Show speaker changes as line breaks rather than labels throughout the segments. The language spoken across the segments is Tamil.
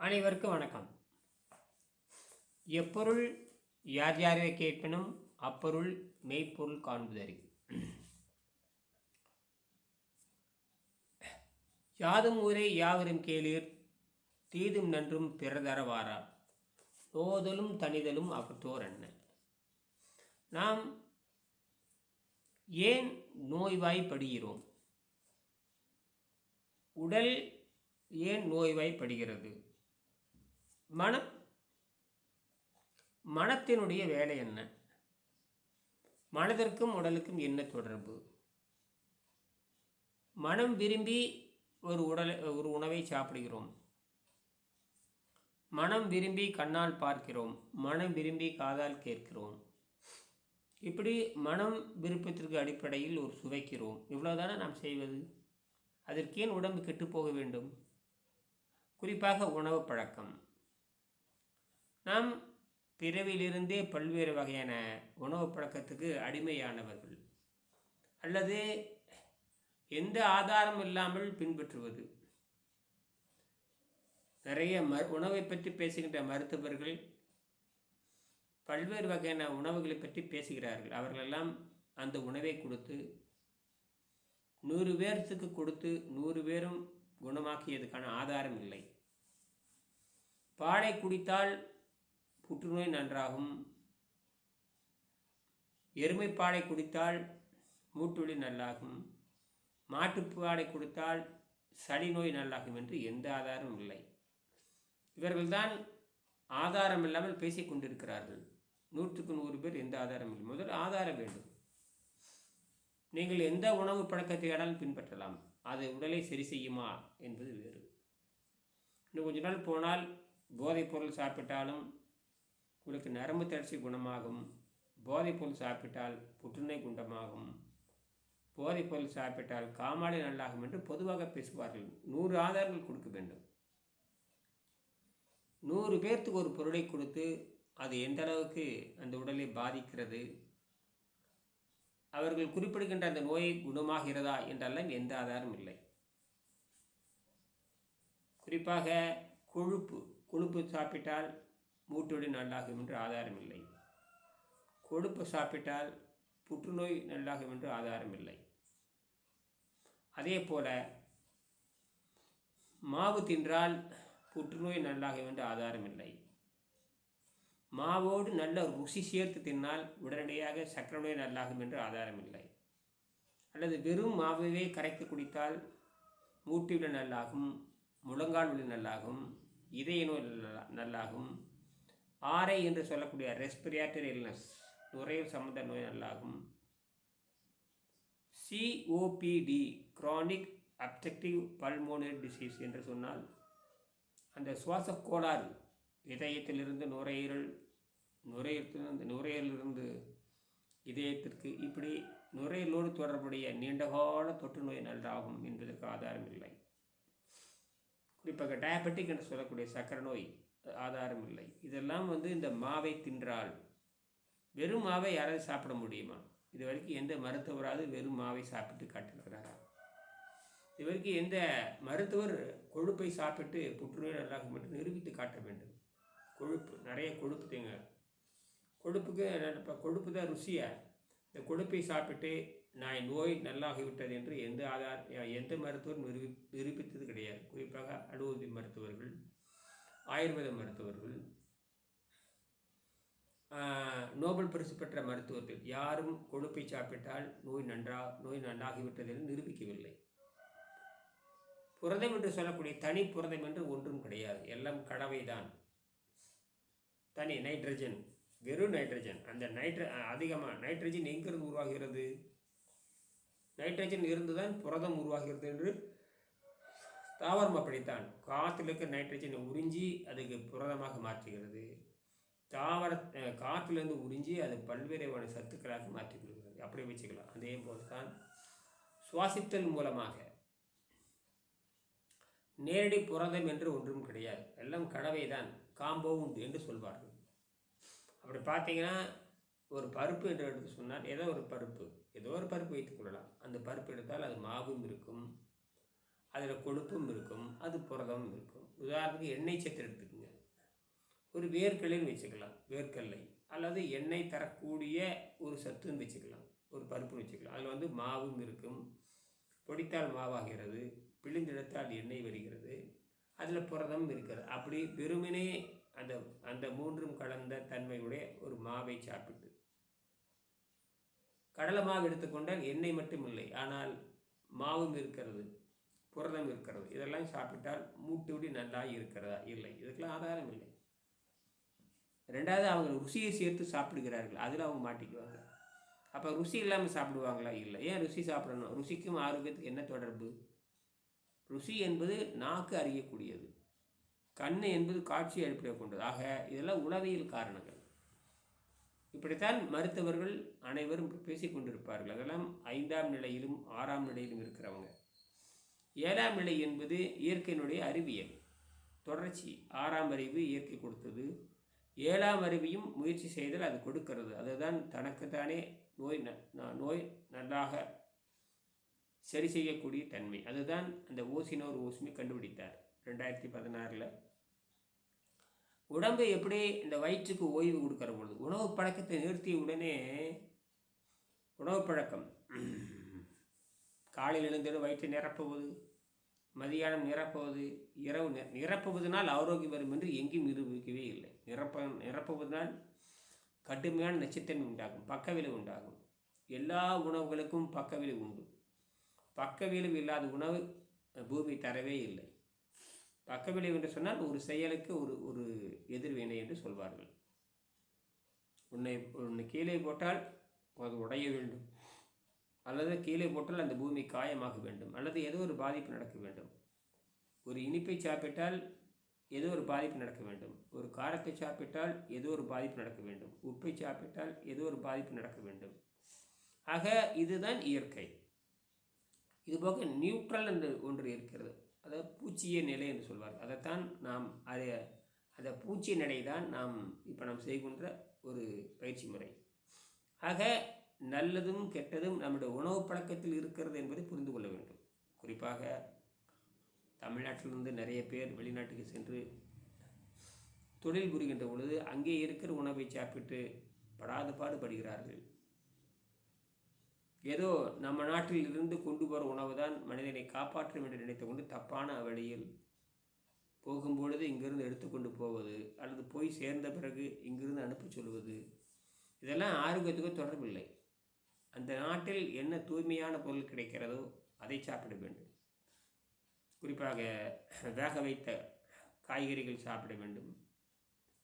அனைவருக்கும் வணக்கம். எப்பொருள் யார் யாரை கேட்பினும் அப்பொருள் மெய்ப்பொருள் காண்புதறி. யாதும் ஊரே யாவரும் கேளீர் தீதும் நன்றும் பிறதரவாரா நோதலும் தனிதலும் அகற்றோர் என்ன. நாம் ஏன் நோய்வாய்ப்படுகிறோம் உடல் ஏன் நோய்வாய்ப்படுகிறது மனம் மனத்தினுடைய வேலை என்ன? மனதிற்கும் உடலுக்கும் என்ன தொடர்பு? மனம் விரும்பி ஒரு உடலை ஒரு உணவை சாப்பிடுகிறோம். மனம் விரும்பி கண்ணால் பார்க்கிறோம். மனம் விரும்பி காதால் கேட்கிறோம். இப்படி மனம் விருப்பத்திற்கு அடிப்படையில் ஒரு சுவைக்கிறோம். இவ்வளோதானே நாம் செய்வது? அதற்கேன் உடம்பு கெட்டுப்போக வேண்டும். குறிப்பாக உணவு பழக்கம். நாம் பிறவிலிருந்தே பல்வேறு வகையான உணவு பழக்கத்துக்கு அடிமையானவர்கள். அல்லது எந்த ஆதாரம் இல்லாமல் பின்பற்றுவது. நிறைய ம உணவை பற்றி பேசுகின்ற மருத்துவர்கள் பல்வேறு வகையான உணவுகளை பற்றி பேசுகிறார்கள். அவர்களெல்லாம் அந்த உணவை கொடுத்து நூறு பேர்த்துக்கு கொடுத்து நூறு பேரும் குணமாக்கியதுக்கான ஆதாரம் இல்லை. பாலை குடித்தால் புற்றுநோய் நன்றாகும். எருமைப்பாலை குடித்தால் மூட்டுவலி நல்லாகும். மாட்டுப்பாலை கொடுத்தால் சளி நோய் நல்லாகும் என்று எந்த ஆதாரமும் இல்லை. இவர்கள்தான் ஆதாரம் இல்லாமல் பேசிக் கொண்டிருக்கிறார்கள். நூற்றுக்கு நூறு பேர் எந்த ஆதாரம் இல்லை. முதல் ஆதாரம் வேண்டும். நீங்கள் எந்த உணவு பழக்கத்தை ஆனாலும் பின்பற்றலாம். அது உடலை சரி செய்யுமா என்பது வேறு. இன்னும் கொஞ்ச நாள் போனால் போதைப் பொருள் சாப்பிட்டாலும் உங்களுக்கு நரம்பு தளர்ச்சி குணமாகும். போதைப்பொருள் சாப்பிட்டால் புற்றுநோய் குண்டமாகும். போதைப்பொருள் சாப்பிட்டால் காமாலை நல்லாகும் என்று பொதுவாக பேசுவார்கள். நூறு ஆதாரங்கள் கொடுக்க வேண்டும். நூறு பேர்த்துக்கு ஒரு பொருளை கொடுத்து அது எந்த அளவுக்கு அந்த உடலை பாதிக்கிறது? அவர்கள் குறிப்பிடுகின்ற அந்த நோயை குணமாகிறதா என்றெல்லாம் எந்த ஆதாரம் இல்லை. குறிப்பாக கொழுப்பு. கொழுப்பு சாப்பிட்டால் மூட்டுவலி நல்லாகும் என்று ஆதாரம் இல்லை கொழுப்பு சாப்பிட்டால் புற்றுநோய் நல்லாகும் என்று ஆதாரம் இல்லை அதே போல மாவு தின்றால் புற்றுநோய் நல்லாகும் என்று ஆதாரம் இல்லை மாவோடு நல்ல ருசி சேர்த்து தின்னால் உடனடியாக சக்கரை நோய் நல்லாகும் என்று ஆதாரம் இல்லை அல்லது வெறும் மாவையே கரைத்து குடித்தால் மூட்டு விட நல்லாகும் முழங்கால் விட நல்லாகும் இதய நோய் நல்லாகும் ஆர்ஐ என்று சொல்லக்கூடிய ரெஸ்பிரேட்டரி இல்னஸ் நுரையீரல் சம்பந்த நோய் நல்லாகும். COPD chronic obstructive pulmonary disease என்று சொன்னால் அந்த சுவாச கோளாறு இதயத்திலிருந்து நுரையீரல் நுரையீரலிருந்து நுரையீரலிருந்து இதயத்திற்கு இப்படி நுரையீரலோடு தொடர்புடைய நீண்டகால தொற்று நோய் நன்றாகும் என்பதற்கு ஆதாரம் இல்லை. குறிப்பாக டயபெட்டிக் என்று சொல்லக்கூடிய சக்கரை நோய் ஆதாரம் இல்லை. இதெல்லாம் வந்து இந்த மாவை தின்றால் வெறும் மாவை யாராவது சாப்பிட முடியுமா? இது வரைக்கும் எந்த மருத்துவராவது வெறும் மாவை சாப்பிட்டு காட்டிருக்கிறாரா இது வரைக்கும் எந்த மருத்துவர் கொழுப்பை சாப்பிட்டு புற்றுநோய் நல்லாகும் என்று நிரூபித்து காட்ட வேண்டும். கொழுப்பு நிறைய கொழுப்பு தேங்க. கொழுப்புக்கு இப்போ கொழுப்பு தான் ருசியா? இந்த கொழுப்பை சாப்பிட்டு நான் நோய் நல்லாகிவிட்டது என்று எந்த ஆதார் எந்த மருத்துவரும் நிரூபி நிரூபித்தது கிடையாது. குறிப்பாக அலோபதி மருத்துவர்கள் ஆயுர்வேத மருத்துவர்கள் நோபல் பரிசு பெற்ற மருத்துவர்கள் யாரும் கொழுப்பை சாப்பிட்டால் நோய் நன்றா நோய் நன்றாகிவிட்டது என்று நிரூபிக்கவில்லை. புரதம் என்று சொல்லக்கூடிய தனி புரதம் என்று ஒன்றும் கிடையாது. எல்லாம் கடவைதான். தனி நைட்ரஜன் வெறும் நைட்ரஜன். அந்த நைட்ர அதிகமாக நைட்ரஜன் எங்கிருந்து உருவாகிறது? நைட்ரஜன் இருந்து தான் புரதம் உருவாகிறது என்று தாவரம் அப்படித்தான். காற்றில் இருக்க நைட்ரஜனை உறிஞ்சி அதுக்கு புரதமாக மாற்றுகிறது. தாவர காற்றிலிருந்து உறிஞ்சி அது பல்வேறு வகை சத்துக்களாக மாற்றிக் கொள்கிறது அப்படி வச்சுக்கலாம். அதே போல் தான் சுவாசித்தல் மூலமாக. நேரடி புரதம் என்று ஒன்றும் கிடையாது. எல்லாம் கடவை தான் காம்பவுண்ட் என்று சொல்வார்கள். அப்படி பார்த்தீங்கன்னா ஒரு பருப்பு என்று எடுத்து சொன்னால் ஏதோ ஒரு பருப்பு. ஏதோ ஒரு பருப்பு வைத்துக் கொள்ளலாம். அந்த பருப்பு எடுத்தால் அது மாவும் இருக்கும். அதில் கொழுப்பும் இருக்கும் அது புரதமும் இருக்கும். உதாரணத்துக்கு எண்ணெய் சத்து எடுத்துக்கோங்க. ஒரு வேர்க்கல்லையும் வச்சுக்கலாம் வேர்க்கல்லை அல்லது எண்ணெய் தரக்கூடிய ஒரு சத்துன்னு வச்சுக்கலாம் ஒரு பருப்புன்னு வச்சுக்கலாம். அதில் வந்து மாவும் இருக்கும். பொடித்தால் மாவாகிறது பிழிந்தெடுத்தால் எண்ணெய் வருகிறது. அதில் புரதம் இருக்கிறது. அப்படி வெறுமனே அந்த அந்த மூன்றும் கலந்த தன்மையுடைய ஒரு மாவை சாப்பிட்டு. கடலை மாவு எடுத்துக்கொண்டால் எண்ணெய் மட்டும் இல்லை ஆனால் மாவும் இருக்கிறது. புரதம் இருக்கிறது. இதெல்லாம் சாப்பிட்டால் மூட்டுவிடி நல்லா இருக்கிறதா? இல்லை. இதுக்கெல்லாம் ஆதாரம் இல்லை. ரெண்டாவது அவங்க ருசியை சேர்த்து சாப்பிடுகிறார்கள். அதில் அவங்க மாட்டிக்குவாங்க. அப்போ ருசி இல்லாமல் சாப்பிடுவாங்களா? இல்லை. ஏன் ருசி சாப்பிடணும்? ருசிக்கும் ஆரோக்கியத்துக்கு என்ன தொடர்பு? ருசி என்பது நாக்கு அறியக்கூடியது கண் என்பது காட்சி அடிப்படை கொண்டது. ஆக இதெல்லாம் உளவியல் காரணங்கள். இப்படித்தான் மருத்துவர்கள் அனைவரும் பேசிக் கொண்டிருப்பார்கள் அதெல்லாம் ஐந்தாம் நிலையிலும் ஆறாம் நிலையிலும் இருக்கிறவங்க. ஏழாம் நிலை என்பது இயற்கையினுடைய அறிவியல். தொடர்ச்சி ஆறாம் அறிவு இயற்கை கொடுத்தது. ஏழாம் அறிவியும் முயற்சி செய்தால் அது கொடுக்கிறது. அதுதான் தனக்குத்தானே நோய் ந- ந- நோய் நன்றாக சரி செய்யக்கூடிய தன்மை. அதுதான் அந்த ஓசினோர் ஓசுமி கண்டுபிடித்தார் ரெண்டாயிரத்தி பதினாறில். உடம்பு எப்படி இந்த வயிற்றுக்கு ஓய்வு கொடுக்குற பொழுது உணவு பழக்கத்தை நிறுத்திய உடனே உணவு பழக்கம் காலையில் எழுந்தது வயிற்று நிரப்புவது மதியானம் நிரப்புவது இரவு நிரப்புவதனால் ஆரோக்கியம் வரும் என்று எங்கேயும் நிரூபிக்கவே இல்லை. நிரப்ப நிரப்புவதனால் கடுமையான நச்சுத்தன்மை உண்டாகும் பக்கவிலை உண்டாகும். எல்லா உணவுகளுக்கும் பக்கவிலை உண்டு. பக்கவிளைவு இல்லாத உணவு பூமி தரவே இல்லை. பக்கவிளைவு என்று சொன்னால் ஒரு செயலுக்கு ஒரு ஒரு எதிர்வினை என்று சொல்வார்கள். உன்னை உன்னை கீழே போட்டால் அது உடைய வேண்டும். அல்லது கீழே போட்டால் அந்த பூமி காயமாக வேண்டும் அல்லது ஏதோ ஒரு பாதிப்பு நடக்க வேண்டும். ஒரு இனிப்பை சாப்பிட்டால் ஏதோ ஒரு பாதிப்பு நடக்க வேண்டும். ஒரு காரத்தை சாப்பிட்டால் ஏதோ ஒரு பாதிப்பு நடக்க வேண்டும். உப்பை சாப்பிட்டால் ஏதோ ஒரு பாதிப்பு நடக்க வேண்டும். ஆக இதுதான் இயற்கை. இதுபோக நியூட்ரல் என்று ஒன்று இருக்கிறது. அதாவது பூச்சிய நிலை என்று சொல்வார் அதைத்தான் நாம் அதை அந்த பூச்சிய நிலை தான் நாம் இப்போ நாம் செய்கின்ற ஒரு பயிற்சி முறை. ஆக நல்லதும் கெட்டதும் நம்முடைய உணவு பழக்கத்தில் இருக்கிறது என்பதை புரிந்து கொள்ள வேண்டும். குறிப்பாக தமிழ்நாட்டிலிருந்து நிறைய பேர் வெளிநாட்டுக்கு சென்று தொழில் புரிகின்ற பொழுது அங்கே இருக்கிற உணவை சாப்பிட்டு படாத பாடுபடுகிறார்கள். ஏதோ நம்ம நாட்டில் இருந்து கொண்டு வர உணவு தான் மனிதனை காப்பாற்றும் என்று நினைத்து கொண்டு தப்பான வழியில் போகும்பொழுது இங்கிருந்து எடுத்துக்கொண்டு போவது அல்லது போய் சேர்ந்த பிறகு இங்கிருந்து அனுப்பச் சொல்வது இதெல்லாம் ஆரோக்கியத்துக்கு தொடர்பில்லை. அந்த நாட்டில் என்ன தூய்மையான பொருள் கிடைக்கிறதோ அதை சாப்பிட வேண்டும். குறிப்பாக வேக வைத்த காய்கறிகள் சாப்பிட வேண்டும்.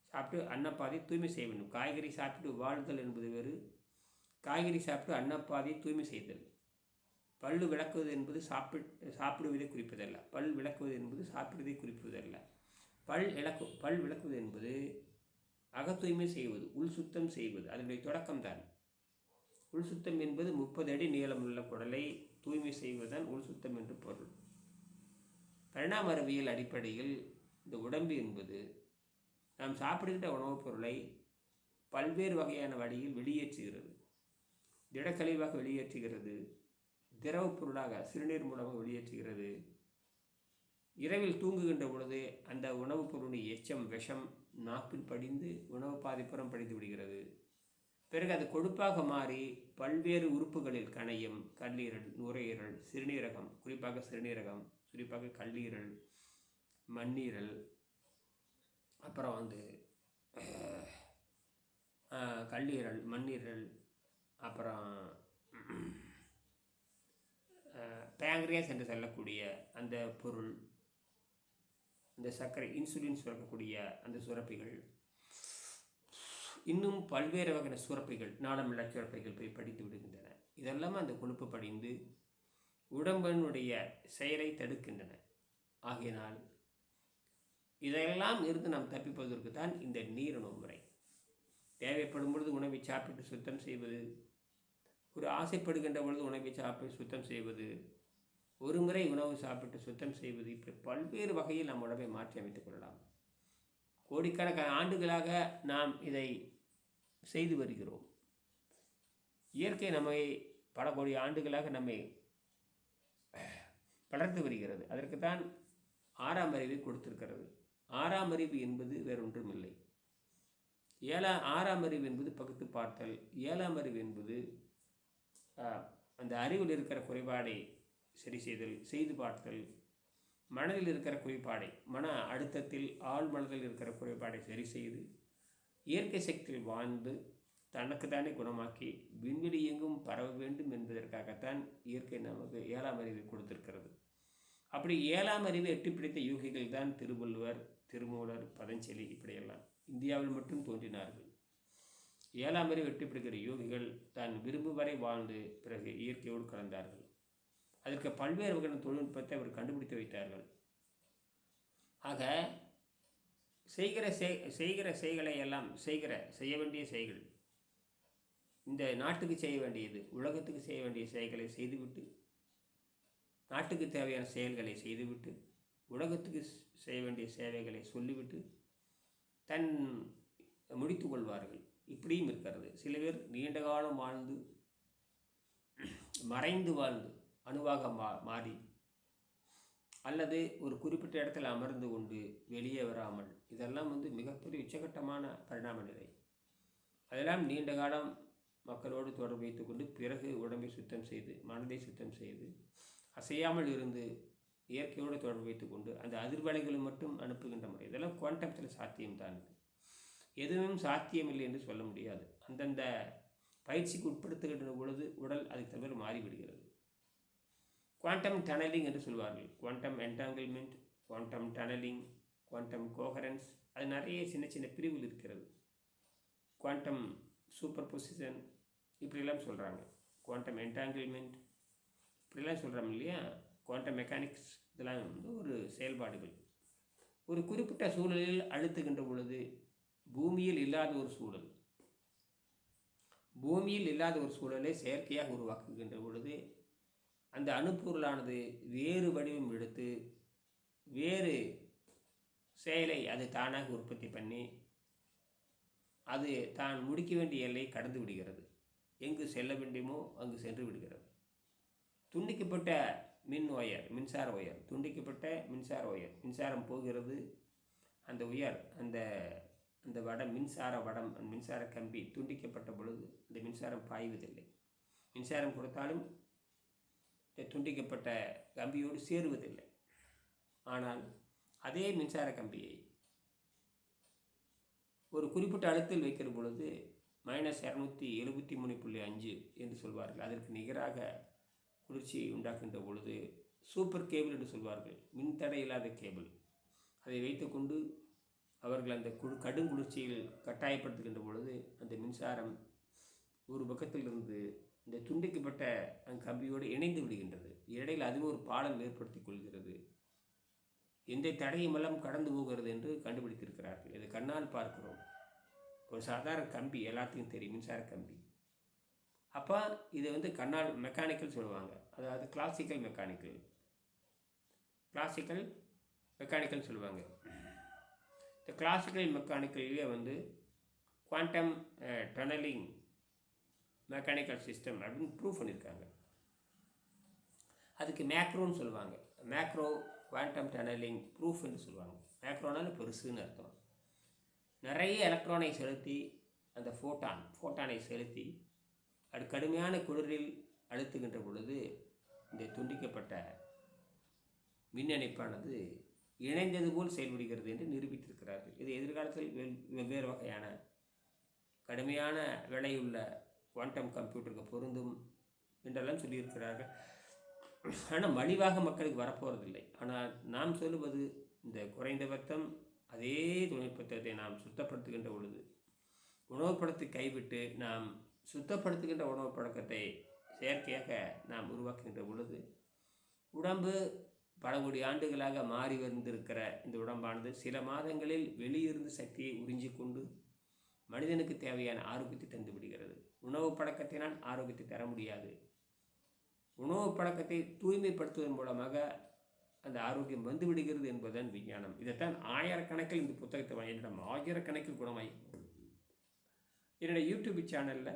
சாப்பிட்டு அன்னப்பாதை தூய்மை செய்ய வேண்டும். காய்கறி சாப்பிட்டு வாழ்தல் என்பது வேறு. காய்கறி சாப்பிட்டு அன்னப்பாதை தூய்மை செய்தல். பல்லு விளக்குவது என்பது சாப்பிட் சாப்பிடுவதை குறிப்பதல்ல. பல் விளக்குவது என்பது சாப்பிடுவதை குறிப்பதல்ல. பல் இழக்கு பல் விளக்குவது என்பது அகத்தூய்மை செய்வது உள் சுத்தம் செய்வது. அதனுடைய தொடக்கம்தான். உள் சுத்தம் என்பது முப்பது அடி நீளமுள்ள குடலை தூய்மை செய்வதுதான் உள் சுத்தம் என்று பொருள். பரிணாம அறிவியல் அடிப்படையில் இந்த உடம்பு என்பது நாம் சாப்பிடுகின்ற உணவுப் பொருளை பல்வேறு வகையான வழியில் வெளியேற்றுகிறது. திடக்கழிவாக வெளியேற்றுகிறது. திரவப் பொருளாக சிறுநீர் மூலமாக வெளியேற்றுகிறது. இரவில் தூங்குகின்ற பொழுது அந்த உணவுப் பொருளின் எச்சம் விஷம் நாக்கில் படிந்து உணவு பாதிப்புறம் படிந்து விடுகிறது. பிறகு அது கொழுப்பாக மாறி பல்வேறு உறுப்புகளில் கணையும் கல்லீரல் நுரையீரல் சிறுநீரகம் குறிப்பாக சிறுநீரகம் குறிப்பாக கல்லீரல் மண்ணீரல் அப்புறம் வந்து கல்லீரல் மண்ணீரல் அப்புறம் பேங்க்ரியாஸ் என்று சொல்லக்கூடிய அந்த பொருள் இந்த சர்க்கரை இன்சுலின் சுரக்கக்கூடிய அந்த சுரப்பிகள் இன்னும் பல்வேறு வகையான சுரப்பைகள் நாளமில்லா சுரப்பைகள் போய் படித்து விடுகின்றன. இதெல்லாம் அந்த கொழுப்பு படிந்து உடம்பனுடைய செயலை தடுக்கின்றன. ஆகையினால் இதையெல்லாம் இருந்து நாம் தப்பிப்பதற்கு தான் இந்த நீரிணவு முறை. தேவைப்படும் பொழுது உணவை சாப்பிட்டு சுத்தம் செய்வது ஒரு ஆசைப்படுகின்ற பொழுது உணவை சாப்பிட்டு சுத்தம் செய்வது ஒரு முறை உணவு சாப்பிட்டு சுத்தம் செய்வது இப்படி பல்வேறு வகையில் நம் உடம்பை மாற்றி அமைத்துக் கொள்ளலாம். கோடிக்கணக்கான ஆண்டுகளாக நாம் இதை செய்து வருகிறோம். இயற்கை நம்மை பல கோடி ஆண்டுகளாக நம்மை வளர்த்து வருகிறது. அதற்கு தான் ஆறாம் அறிவை கொடுத்திருக்கிறது. ஆறாம் அறிவு என்பது வேறொன்றும் இல்லை ஏழா ஆறாம் அறிவு என்பது பகுத்து பார்த்தல். ஏழாம் அறிவு என்பது அந்த அறிவில் இருக்கிற குறைபாடை சரி செய்தல் செய்து பார்த்தல். மனதில் இருக்கிற குறைபாடை மன அழுத்தத்தில் ஆள் மனதில் இருக்கிற குறைபாடை சரி செய்து இயற்கை சக்தியில் வாழ்ந்து தனக்கு தானே குணமாக்கி விண்வெளி எங்கும் பரவ வேண்டும் என்பதற்காகத்தான் இயற்கை நமக்கு ஏழாம் அறிவை கொடுத்திருக்கிறது. அப்படி ஏழாம் அறிவை எட்டி பிடித்த யோகிகள் தான் திருவள்ளுவர் திருமூலர் பதஞ்சலி இப்படியெல்லாம். இந்தியாவில் மட்டும் தோன்றினார்கள். ஏழாம் அறிவு எட்டி பிடிக்கிற யோகிகள் தான் விரும்பும் வரை வாழ்ந்து பிறகு இயற்கையோடு கலந்தார்கள். அதற்கு பல்வேறு வகையான தொழில்நுட்பத்தை அவர் கண்டுபிடித்து வைத்தார்கள். ஆக செய்கிற செய் செய்கிற செய்களை எல்லாம் செய்கிற செய்ய வேண்டிய செய்கள் இந்த நாட்டுக்கு செய்ய வேண்டியது உலகத்துக்கு செய்ய வேண்டிய செயல்களை செய்துவிட்டு நாட்டுக்கு தேவையான செயல்களை செய்துவிட்டு உலகத்துக்கு செய்ய வேண்டிய சேவைகளை சொல்லிவிட்டு தன் முடித்து கொள்வார்கள். இப்படியும் இருக்கிறது. சில பேர் நீண்ட காலம் வாழ்ந்து மறைந்து வாழ்ந்து அணுவாக மா மாறி அல்லது ஒரு குறிப்பிட்ட இடத்தில் அமர்ந்து கொண்டு வெளியே வராமல் இதெல்லாம் வந்து மிகப்பெரிய உச்சகட்டமான பரிணாம நிலை. அதெல்லாம் நீண்ட காலம் மக்களோடு தொடர்பு வைத்துக்கொண்டு பிறகு உடம்பை சுத்தம் செய்து மனதை சுத்தம் செய்து அசையாமல் இருந்து இயற்கையோடு தொடர்பு வைத்துக்கொண்டு அந்த அதிர்வலைகளை மட்டும் அனுப்புகின்ற முறை. இதெல்லாம் குவாண்டத்தில் சாத்தியம்தான் இது. எதுவும் சாத்தியமில்லை என்று சொல்ல முடியாது. அந்தந்த பயிற்சிக்கு உட்படுத்துகின்ற பொழுது உடல் அதுக்கு தவிர மாறிவிடுகிறது. குவாண்டம் டனலிங் என்று சொல்வார்கள். Quantum entanglement quantum tunnelling quantum coherence அது நிறைய சின்ன சின்ன பிரிவுகள் இருக்கிறது. குவாண்டம் சூப்பர் பொசிஷன் இப்படிலாம் சொல்கிறாங்க குவாண்டம் என்டாங்கிள்மெண்ட் இப்படிலாம் சொல்கிறோம் இல்லையா? குவாண்டம் மெக்கானிக்ஸ் இதெல்லாம் வந்து ஒரு செயல்பாடுகள். ஒரு குறிப்பிட்ட சூழலில் அழுத்துகின்ற பொழுது பூமியில் இல்லாத ஒரு சூழல். பூமியில் இல்லாத ஒரு சூழலை செயற்கையாக உருவாக்குகின்ற பொழுது அந்த அணுப்பொருளானது வேறு வடிவம் எடுத்து வேறு செயலை அது தானாக உற்பத்தி பண்ணி அது தான் முடிக்க வேண்டிய எல்லையை கடந்து விடுகிறது. எங்கு செல்ல வேண்டுமோ அங்கு சென்று விடுகிறது. துண்டிக்கப்பட்ட மின் ஒயர் மின்சார ஒயர் துண்டிக்கப்பட்ட மின்சார ஒயர் மின்சாரம் போகிறது அந்த உயர் அந்த அந்த வடம் மின்சார வடம் மின்சார கம்பி துண்டிக்கப்பட்ட பொழுது அந்த மின்சாரம் பாய்வதில்லை. மின்சாரம் கொடுத்தாலும் துண்டிக்கப்பட்ட கம்பியோடு சேருவதில்லை. ஆனால் அதே மின்சார கம்பியை ஒரு குறிப்பிட்ட அழுத்தில் வைக்கிற பொழுது மைனஸ் இரநூத்தி எழுபத்தி மூணு புள்ளி அஞ்சு என்று சொல்வார்கள். அதற்கு நிகராக குளிர்ச்சியை உண்டாக்குகின்ற பொழுது சூப்பர் கேபிள் என்று சொல்வார்கள். மின்தடை இல்லாத கேபிள். அதை வைத்துக்கொண்டு அவர்கள் அந்த குழு கடும் குளிர்ச்சியில் கட்டாயப்படுத்துகின்ற பொழுது அந்த மின்சாரம் ஒரு பக்கத்திலிருந்து இந்த துண்டிக்கப்பட்ட அந்த கம்பியோடு இணைந்து விடுகின்றது. இடையில் அதுவும் ஒரு பாலம் ஏற்படுத்தி கொள்கிறது. எந்த தடையுமெல்லாம் கடந்து போகிறது என்று கண்டுபிடித்திருக்கிறார்கள். இதை கண்ணால் பார்க்கிறோம். ஒரு சாதாரண கம்பி எல்லாத்துக்கும் தெரியும் மின்சார கம்பி. அப்போ இது வந்து கண்ணால் மெக்கானிக்கல் சொல்லுவாங்க. அதாவது கிளாசிக்கல் மெக்கானிக்கல் கிளாசிக்கல் மெக்கானிக்கல் சொல்லுவாங்க. இந்த கிளாசிக்கல் மெக்கானிக்கல்லே வந்து குவாண்டம் டனலிங் மெக்கானிக்கல் சிஸ்டம் அப்படின்னு ப்ரூவ் பண்ணியிருக்காங்க அதுக்கு மேக்ரோன்னு சொல்லுவாங்க. மேக்ரோ குவாண்டம் டனலிங் ப்ரூஃப் என்று சொல்லுவாங்க. மேக்ரோனாலும் பெருசுன்னு அர்த்தம். நிறைய எலக்ட்ரானை செலுத்தி அந்த ஃபோட்டான் ஃபோட்டானை செலுத்தி அது கடுமையான குளிரில் அழுத்துகின்ற பொழுது இந்த துண்டிக்கப்பட்ட மின் இணைப்பானது இணைந்தது போல் செயல்படுகிறது என்று நிரூபித்திருக்கிறார்கள். இது எதிர்காலத்தில் வெவ்வேறு வகையான கடுமையான விலையுள்ள குவாண்டம் கம்ப்யூட்டருக்கு பொருந்தும் என்றெல்லாம் சொல்லியிருக்கிறார்கள். ஆனால் மலிவாக மக்களுக்கு வரப்போகிறதில்லை ஆனால் நாம் சொல்லுவது இந்த குறைந்தபட்சம் அதே தொழில்நுட்பத்தை நாம் சுத்தப்படுத்துகின்ற பொழுது உணவுப்படத்தை கைவிட்டு நாம் சுத்தப்படுத்துகின்ற உணவு பழக்கத்தை செயற்கையாக நாம் உருவாக்குகின்ற பொழுது உடம்பு பல கோடி ஆண்டுகளாக மாறி வந்திருக்கிற இந்த உடம்பானது சில மாதங்களில் வெளியிருந்து சக்தியை உறிஞ்சிக்கொண்டு மனிதனுக்கு தேவையான ஆரோக்கியத்தை தந்து விடுகிறது. உணவு பழக்கத்தினால் ஆரோக்கியத்தை தர முடியாது. உணவு பழக்கத்தை தூய்மைப்படுத்துவதன் மூலமாக அந்த ஆரோக்கியம் வந்து விடுகிறது என்பதுதான் விஞ்ஞானம். இதைத்தான் ஆயிரக்கணக்கில் இந்த புத்தகத்தை வாங்கி என்னிடம் ஆயிரக்கணக்கில் குணமாய். என்னுடைய யூடியூப் சேனலில்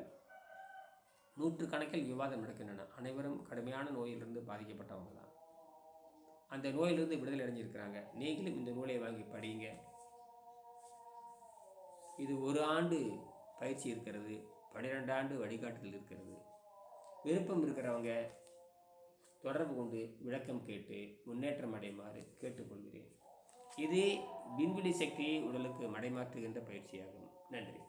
நூற்றுக்கணக்கில் விவாதம் நடக்கின்றன. அனைவரும் கடுமையான நோயிலிருந்து பாதிக்கப்பட்டவங்க தான். அந்த நோயிலிருந்து விடுதலை அடைஞ்சிருக்கிறாங்க. நீங்களும் இந்த நூலை வாங்கி படியுங்க இது ஒரு ஆண்டு பயிற்சி இருக்கிறது பன்னிரெண்டு ஆண்டு வழிகாட்டுதல் இருக்கிறது. விருப்பம் இருக்கிறவங்க தொடர்பு கொண்டு விளக்கம் கேட்டு முன்னேற்றம் அடைமாறு கேட்டுக்கொள்கிறேன். இது விண்வெளி சக்தியை உடலுக்கு மடைமாற்றுகின்ற பயிற்சியாகும். நன்றி.